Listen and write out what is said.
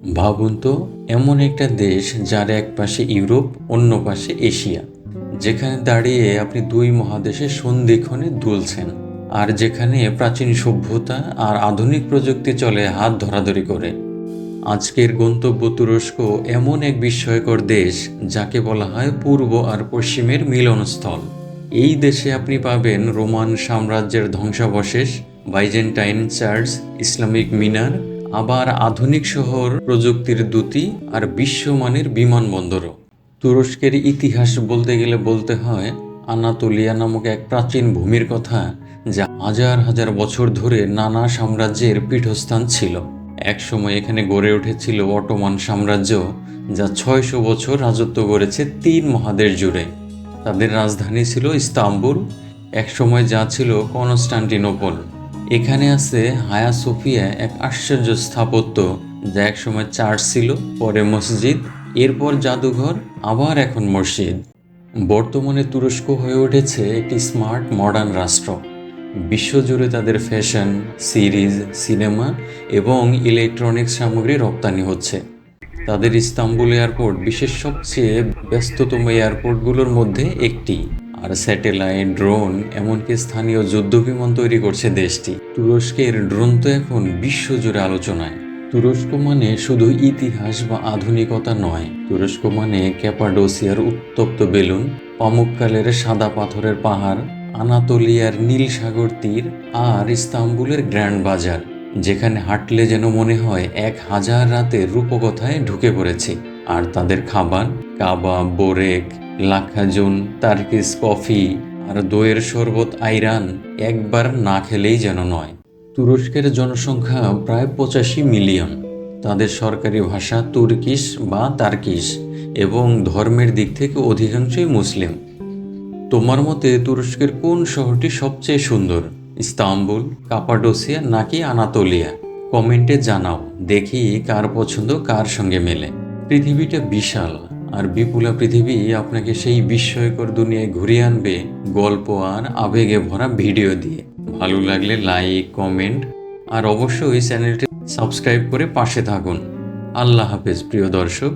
ভাবুন তো, এমন একটা দেশ যার এক পাশে ইউরোপ, অন্য পাশে এশিয়া, যেখানে দাঁড়িয়ে আপনি দুই মহাদেশে সন্ধিক্ষণে দুলছেন, আর যেখানে প্রাচীন সভ্যতা আর আধুনিক প্রযুক্তি চলে হাত ধরাধরি করে। আজকের গন্তব্য তুরস্ক এমন এক বিস্ময়কর দেশ, যাকে বলা হয় পূর্ব আর পশ্চিমের মিলনস্থল। এই দেশে আপনি পাবেন রোমান সাম্রাজ্যের ধ্বংসাবশেষ, বাইজেন্টাইন চার্চ, ইসলামিক মিনার আবার আধুনিক শহর প্রযুক্তির দ্যুতি আর বিশ্বমানের বিমানবন্দরও। তুরস্কের ইতিহাস বলতে গেলে বলতে হয়, আনাতোলিয়া নামক এক প্রাচীন ভূমির কথা যা হাজার হাজার বছর ধরে নানা সাম্রাজ্যের পীঠস্থান ছিল। একসময় এখানে গড়ে উঠেছিল অটোমান সাম্রাজ্য, যা ছয়শো বছর রাজত্ব করেছে তিন মহাদেশ জুড়ে। তাদের রাজধানী ছিল ইস্তাম্বুল, একসময় যা ছিল কনস্টান্টিনোপল। এখানে আছে হায়া সোফিয়া এক আশ্চর্য স্থাপত্য, যা একসময় চার্চ ছিল, পরে মসজিদ, এরপর জাদুঘর, আবার এখন মসজিদ। বর্তমানে তুরস্ক হয়ে উঠেছে একটি স্মার্ট মডার্ন রাষ্ট্র। বিশ্বজুড়ে তাদের ফ্যাশন, সিরিজ, সিনেমা এবং ইলেকট্রনিক্স সামগ্রী রপ্তানি হচ্ছে। তাদের ইস্তাম্বুল এয়ারপোর্ট বিশ্বের সবচেয়ে ব্যস্ততম এয়ারপোর্টগুলোর মধ্যে একটি। আর স্যাটেলাইট, ড্রোন, এমনকি স্থানীয় যুদ্ধ বিমান তৈরি করছে দেশটি। তুরস্কের ড্রোন তো এখন বিশ্বজুড়ে আলোচনায়। তুরস্ক মানে শুধু ইতিহাস বা আধুনিকতা নয়। তুরস্ক মানে ক্যাপাডোসিয়ার উত্তপ্ত বেলুন, পামুককালের সাদা পাথরের পাহাড়, আনাতোলিয়ার নীল সাগর তীর আর ইস্তাম্বুলের গ্র্যান্ড বাজার, যেখানে হাঁটলে যেন মনে হয় এক হাজার রাতের রূপকথায় ঢুকে পড়েছি। আর তাদের খাবার, কাবাব, বোরেক লাখাজুন, তার্কিস কফি আর দইয়ের শরবত আইরান একবার না খেলেই যেন নয়। তুরস্কের জনসংখ্যা প্রায় পঁচাশি মিলিয়ন। তাদের সরকারি ভাষা তুর্কিশ বা তার্কিশ এবং ধর্মের দিক থেকে অধিকাংশই মুসলিম। তোমার মতে তুরস্কের কোন শহরটি সবচেয়ে সুন্দর? ইস্তাম্বুল, কাপাডোসিয়া নাকি আনাতোলিয়া? কমেন্টে জানাও, দেখি কার পছন্দ কার সঙ্গে মেলে। পৃথিবীটা বিশাল। আর বিপুলা পৃথিবী আপনাকে সেই বিস্ময়কর দুনিয়ায় ঘুরিয়ে আনবে গল্প আর আবেগে ভরা ভিডিও দিয়ে। ভালো লাগলে লাইক, কমেন্ট আর অবশ্যই চ্যানেলটি সাবস্ক্রাইব করে পাশে থাকুন। আল্লাহ হাফেজ, প্রিয় দর্শক।